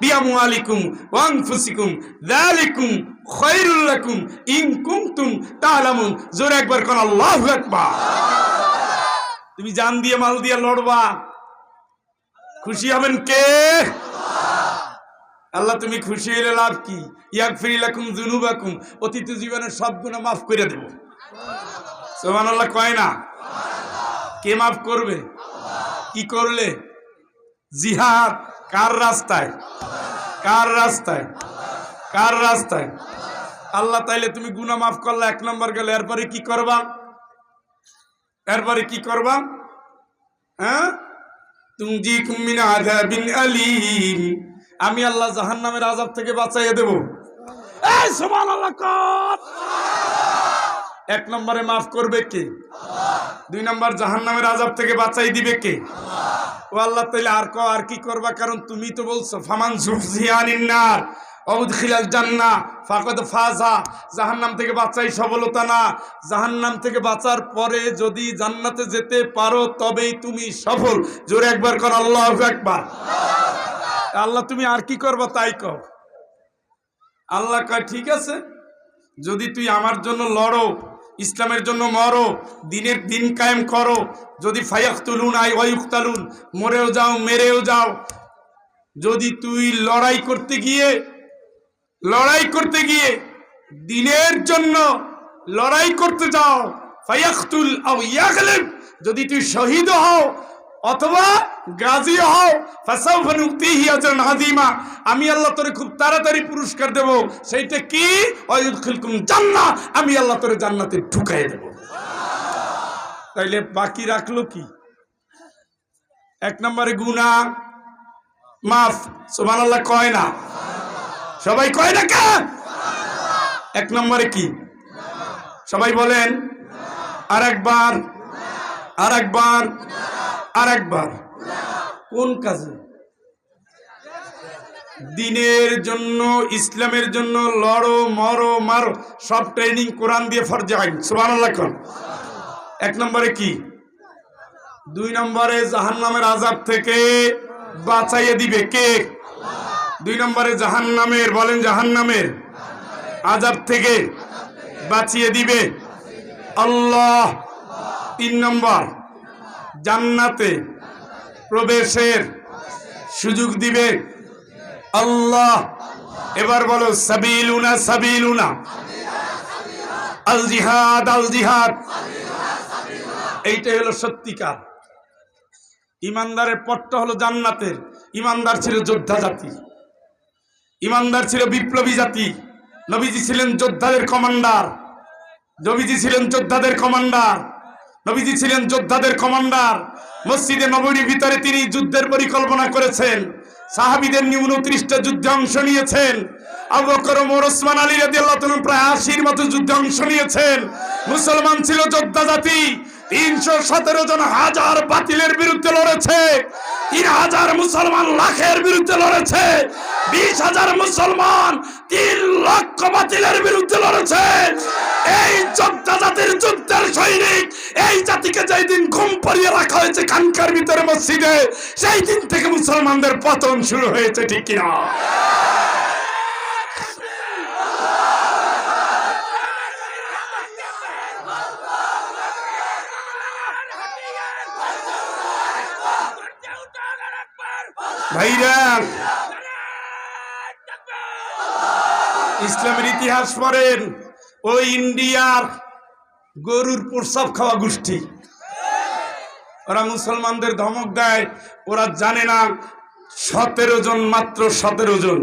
বিআমওয়ালিকুম ওয়া আনফুসিকুম যালিকুম খায়রুল লাকুম, ইন কুনতুম তা'লামুন। জোরে একবার তুমি জান দিয়ে মাল দিয়ে লড়বা। খুশি হবেন কে? আল্লাহ, তুমি খুশি হইলে লাভ কি? ইয়াক ফিরিলাকুম জুনুবাকুম অতীত জীবনের সব গুণা মাফ করে দেব। সোমান আল্লাহ কয় না? কে মাফ করবে? কি করলে? জিহাদ। কার রাস্তায়? কার রাস্তায়? কার রাস্তায়? আল্লাহ তাইলে তুমি গুনা মাফ করলে এক নম্বর গেলে, এরপরে কি করবা? এরপরে কি করবা? হ্যাঁ? আমি আল্লাহ জাহান্নামের আযাব থেকে বাঁচাইয়া দেব। এক নম্বরে মাফ করবে কে? দুই নম্বর জাহান্নামের আযাব থেকে বাঁচাই দিবে কে? ও আল্লাহ তাইলে আর ক, আর কি করবা? কারণ তুমি তো বলছো, ফামান জুফজিয়ানিন নার অবদখিলাল জান্না ফাকদ ফাজা, জাহান্নাম থেকে সফলতা না। জাহান্নাম থেকে পরে যদি জান্নাতে যেতে পারো, তবেই তুমি সফল। জোরে একবার কর, আল্লাহ একবার আল্লাহ তুমি আর কি করবা তাই কর আল্লাহ কয়, ঠিক আছে, যদি তুই আমার জন্য লড়ো ইসলামের জন্য মরো, দিনের দিন কায়েম করো। যদি ফায়াক তুলুন আই ওয়ুক্তালুন মরেও যাও, মেরেও যাও। যদি তুই লড়াই করতে গিয়ে, লড়াই করতে গিয়ে দিনের জন্য লড়াই করতে যাও, ফায়াকতুল আও ইয়াগলিব। যদি তুই শহীদ হও, অথবা গাজী হও আযীমা। আমি আল্লাহ তোরে খুব তাড়াতাড়ি পুরস্কার দেব, সেইটা কি? জান্নাহ। আমি আল্লাহ তোরে জান্নাতে ঢুকাই দেব। তাইলে বাকি রাখল কি? এক নম্বরে গুনাহ। মাফ, সুবহানাল্লাহ, কয় না? সবাই কয় না কে? এক নম্বরে কি? সবাই বলেন আর একবার আর একবার আর একবার কোন কাজে? দিনের জন্য, ইসলামের জন্য লড়ো, মরো, মারো, সব ট্রেনিং কোরআন দিয়ে ফরজে আইন কোন এক নম্বরে কি? দুই নম্বরে জাহান্নামের আজাব থেকে বাঁচাইয়ে দিবে কে? দুই নম্বরে জাহান্নামের, বলেন জাহান্নামের আজাব থেকে বাঁচিয়ে দিবে আল্লাহ। তিন নম্বর, জান্নাতে প্রবেশের সুযোগ দিবে। আল্লাহ, এবার বলো, সাবিলুনা সাবিলুনা। আল জিহাদ আল জিহাদ। এইটাই হলো সত্যিকার। ইমানদারের পথটা হলো জান্নাতের। ইমানদার ছিল যোদ্ধা জাতি। ইমানদার ছিল বিপ্লবী জাতি। নবীজি ছিলেন যোদ্ধাদের কমান্ডার। নবীজি ছিলেন যোদ্ধাদের কমান্ডার। নবীজি ছিলেন যোদ্ধাদের কমান্ডার। মসজিদে নবীর ভিতরে তিনি যুদ্ধের পরিকল্পনা করেছেন। সাহাবিদের নিয়ে উনত্রিশটা যুদ্ধে অংশ নিয়েছেন। আবু বকর আলী রাদিয়াল্লাহু তাআলা মতো যুদ্ধে অংশ নিয়েছেন। মুসলমান ছিল যোদ্ধা জাতি। তিনশো সতেরো জন হাজার বাতিলের বিরুদ্ধে লড়েছে। তিন হাজার মুসলমান লাখের বিরুদ্ধে লড়েছে। বিশ হাজার মুসলমান তিন লক্ষ বাতিলের বিরুদ্ধে লড়েছে। সৈনিক, এই জাতিকে যেই ঘুম পরিয়ে রাখা হয়েছে খানকার ভিতরে মসজিদে সেই দিন থেকে মুসলমানদের পতন শুরু হয়েছে, ঠিক কিনা? ইসলামের ইতিহাস পড়েন ওই ইন্ডিয়ার গরুর প্রসাব খাওয়া গোষ্ঠী। ওরা মুসলমানদের ধমক দেয়, ওরা জানে না সতেরো জন মাত্র সতেরো জন।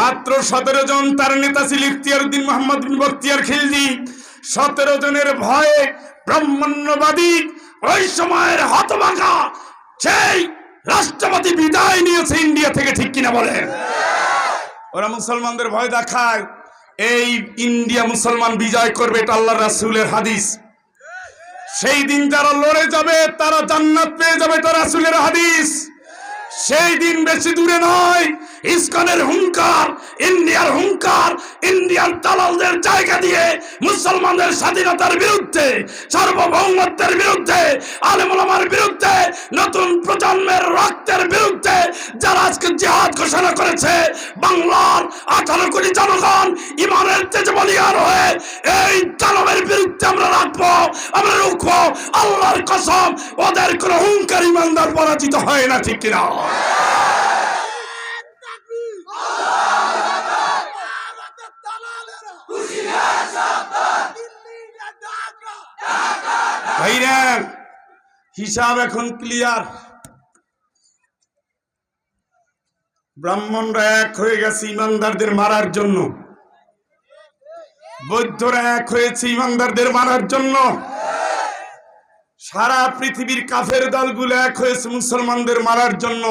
মাত্র সতেরো জন তার নেতা ছিল ইখতিয়ার উদ্দিন মোহাম্মদ বিন বখতিয়ার খিলজি। সতেরো জনের ভয়ে ব্রাহ্মণ্যবাদী ওই সময়ের হতভাগা সেই রাষ্ট্রপতি বিদায় নিয়েছে ইন্ডিয়া থেকে, ঠিক কিনা বলেন? ওরা মুসলমানদের ভয় দেখায় এই ইন্ডিয়া মুসলমান বিজয় করবে, এটা আল্লাহ রাসুলের হাদিস। সেই দিন যারা লড়ে যাবে, তারা জান্নাত পেয়ে যাবে, এটা রাসুলের হাদিস। সেই দিন বেশি দূরে নয় ইসকনের হুঙ্কার, ইন্ডিয়ার হুঙ্কার, ইন্ডিয়ার দালালদের জায়গা দিয়ে মুসলমানদের স্বাধীনতার বিরুদ্ধে, সার্বভৌমত্বের বিরুদ্ধে আলেমুলামার বিরুদ্ধে, নতুন প্রজন্মের রক্তের বিরুদ্ধে যারা আজকে জিহাদ ঘোষণা করেছে, বাংলার আঠারো কোটি জনগণ ইমানের তেজে বলিয়ার হয়ে এই দানবের বিরুদ্ধে আমরা রাখব, আমরা রুখবো, আল্লাহর কসম, ওদের কোনো হুঙ্কার ইমানদার পরাজিত হয় না, ঠিক কিনা? ভাইরা হিসাব এখন ক্লিয়ার ব্রাহ্মণরা এক হয়ে গেছে ইমানদারদের মারার জন্য। বৌদ্ধরা এক হয়েছে ইমানদারদের মারার জন্য। সারা পৃথিবীর কাফের দলগুলো এক হয়েছে মুসলমানদের মারার জন্য।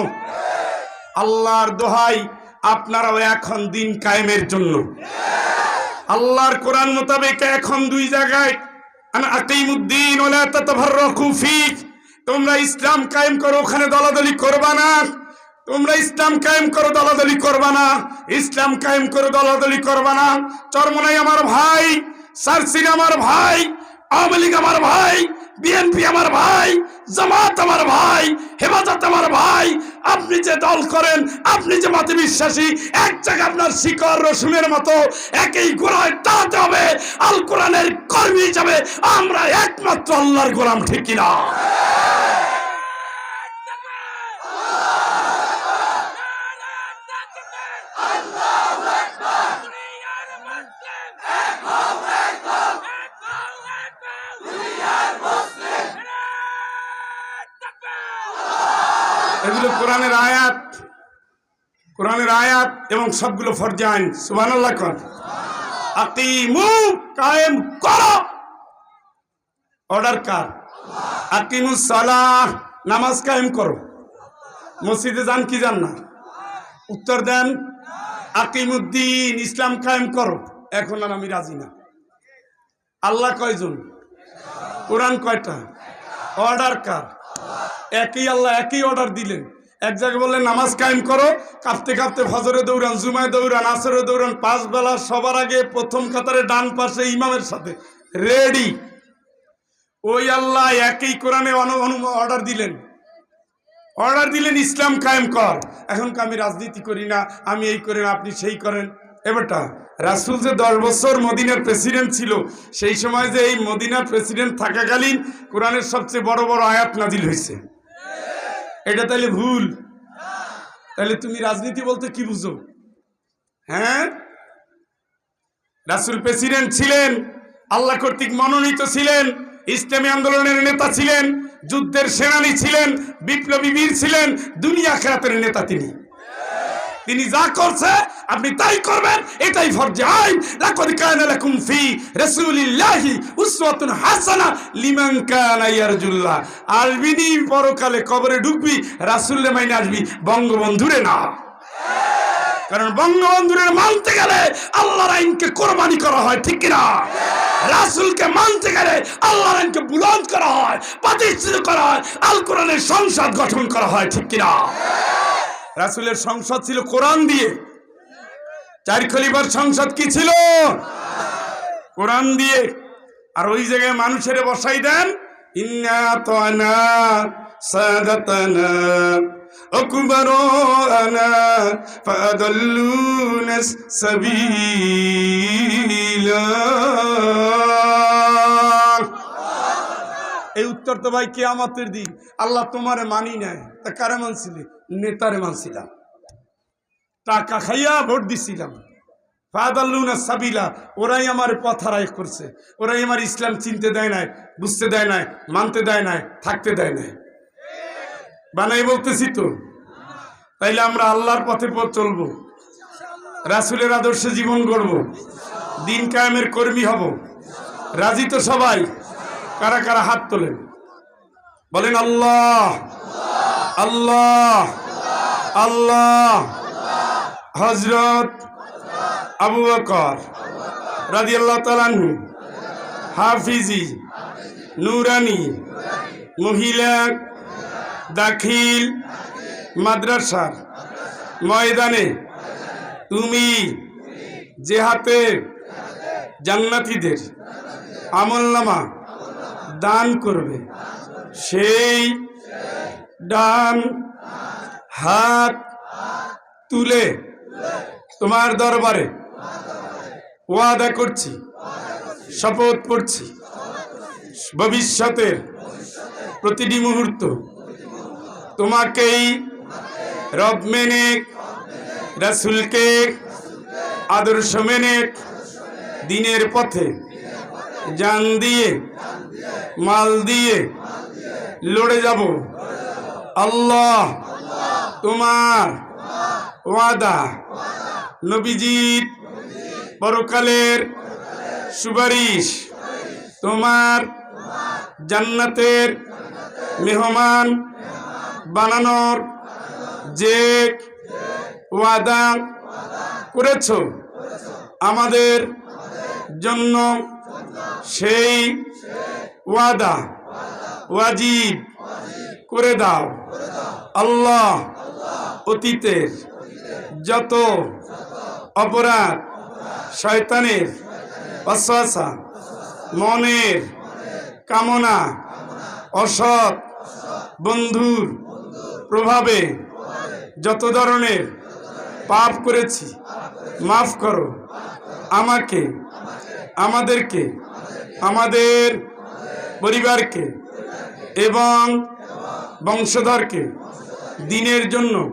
আল্লাহর দোহাই আপনারাও এখন দিন কায়েমের জন্য। আল্লাহর কোরআন মোতাবেক এখন দুই জায়গায় তোমরা ইসলাম কায়েম করো, ওখানে দলাদলি করবা না। তোমরা ইসলাম কায়েম করো, দলাদলি করবা না। ইসলাম কায়েম করো, দলাদলি করবা না। চরমনাই আমার ভাই সারসিন আমার ভাই, আওয়ামী লীগ আমার ভাই, বিএনপি আমার ভাই, জামাত আমার ভাই, হেফাজত আমার ভাই আপনি যে দল করেন, আপনি যে মতে বিশ্বাসী, এক জায়গায় আপনার শিকড় রসুনের মতো, একই গোড়ায় দাঁড়াতে হবে। আল কোরআনের কর্মী যাবে আমরা একমাত্র আল্লাহর গোলাম, ঠিক কিনা? এবং সবগুলো ফরজে আইন সুবহানাল্লাহ কর। আকিমু কায়েম করো। অর্ডার কার? আকিমুস সালাহ, নামাজ কায়েম করো। মসজিদে যান কি যান না? উত্তর দেন, আকিমুদ্দিন, ইসলাম কায়েম করো। এখন আর আমি রাজি না। আল্লাহ কয়জন? কোরআন কয়টা? অর্ডার কার? একই আল্লাহ একই অর্ডার দিলেন। এক জায়গায় বললেন, নামাজ কায়েম করো। কাঁপতে কাঁপতে ফজরে দৌড়ান, জুমায় দৌড়ান, আসরে দৌড়ান, পাঁচ বেলা সবার আগে প্রথম কাতারে ডান পাশে ইমামের সাথে। রেডি ওই আল্লাহ একই কোরআনে অর্ডার দিলেন। অর্ডার দিলেন, ইসলাম কায়েম কর। এখন আমি রাজনীতি করি না, আমি এই করি না আপনি সেই করেন। এবারটা, রাসুল যে দশ বছর মদিনার প্রেসিডেন্ট ছিল, সেই সময় যে এই মদিনার প্রেসিডেন্ট থাকাকালীন কোরআনের সবচেয়ে বড় বড় আয়াত নাজিল হয়েছে। এটা তাহলে ভুল। তাহলে তুমি রাজনীতি বলতে কি বুঝো? হ্যাঁ? রাসুল প্রেসিডেন্ট ছিলেন, আল্লাহ কর্তৃক মনোনীত ছিলেন, ইসলামী আন্দোলনের নেতা ছিলেন, যুদ্ধের সেনানি ছিলেন, বিপ্লবী বীর ছিলেন, দুনিয়া খেরাতের নেতা তিনি। তিনি যা করছে, আপনি তাই করবেন, এটাই ফরজে আইন। লাকাদ কানা লাকুম ফি রাসূলিল্লাহি উসওয়াতুন হাসানা লিমান কানা ইয়ারজুল্লাহ। আসবিনি পরকালে কবরে ঢুকবি, রাসূলের মাইনে আসবি, বঙ্গবন্ধুরে না। কারণ বঙ্গবন্ধুরে মানতে গেলে আল্লাহর আইনকে কোরবানি করা হয়, ঠিক কিনা? রাসূলকে মানতে গেলে আল্লাহর আইনকে বুলন্দ করা হয়, প্রতিষ্ঠিত করা হয়, আল কোরআনের সংসদ গঠন করা হয়, ঠিক কিনা? রাসূলের সংসদ ছিল কোরআন দিয়ে। চার খলিফার সংসদ কি ছিল? কোরআন দিয়ে। আর ওই জায়গায় মানুষের বসাই দেন, ইন্না করতো ভাই কেয়ামতের দিন। আল্লাহ তোমারে মানি নেয় তা কারে মানছিলি? নেতারে মানছিলাম। টাকা খাইয়া ভোট দিছিলাম। ফাদাল্লুনা সাবিলা, ওরাই আমার পথ হারাই করছে। ওরাই আমার ইসলাম চিনতে দেয় নাই, বুঝতে দেয় নাই, মানতে দেয় নাই, থাকতে দেয় নাই। বানাই বলতেছি তো। তাইলে আমরা আল্লাহর পথে পথ চলবো। রাসুলের আদর্শে জীবন গড়ব। দিন কায়েমের কর্মী হব। রাজি তো সবাই। কারা কারা হাত তোলেন? বলেন আল্লাহ। আল্লাহ। আল্লাহ। হজরত আবু বকর রাজি আল্লাহ তালানহু হাফিজি, নুরানি, মহিলা, দাখিল মাদ্রাসার ময়দানে, তুমি যে হাতে জান্নাতীদের আমলনামা দান করবে সেই ডান হাত তুলে তোমার দরবারে ওয়াদা করছি, শপথ করছি। ভবিষ্যতের প্রতিটি মুহূর্ত তোমাকেই রব মেনে, রাসুলকে আদর্শ মেনে দিনের পথে জান দিয়ে, মাল দিয়ে লড়ে যাব। আল্লাহ, তোমার ওয়াদা। নবীজির পরকালের সুপারিশ। তোমার জান্নাতের মেহমান বানানোর যে ওয়াদা করেছ, আমাদের জন্য সেই ওয়াদা ওয়াজিব। করে দাও। আল্লাহ অতীতের যত অপরাধ শয়তানের অশ্বাসা মনের কামনা, অসৎ বন্ধুর প্রভাবে যত ধরনের পাপ করেছি, মাফ করো। আমাকে, আমাদেরকে, আমাদের পরিবারকে এবং বংশধরকে দিনের জন্য